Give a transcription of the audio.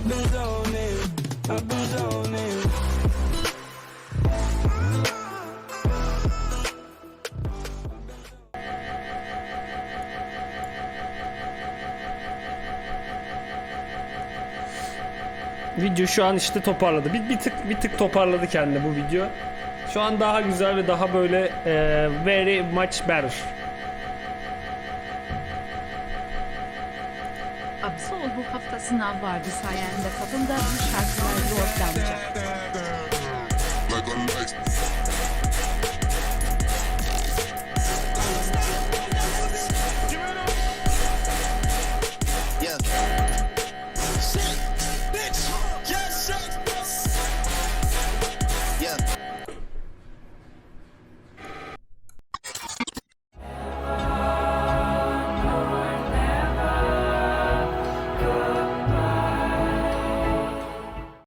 I've been zoning, I've been zoning. Video şu an işte toparladı. Bir, bir tık bir tık toparladı kendini bu video. Şu an daha güzel ve daha böyle e, very much better. Absol bu hafta sınav vardı sayende kapımda bu şarkılar zorlanacak. Yeah.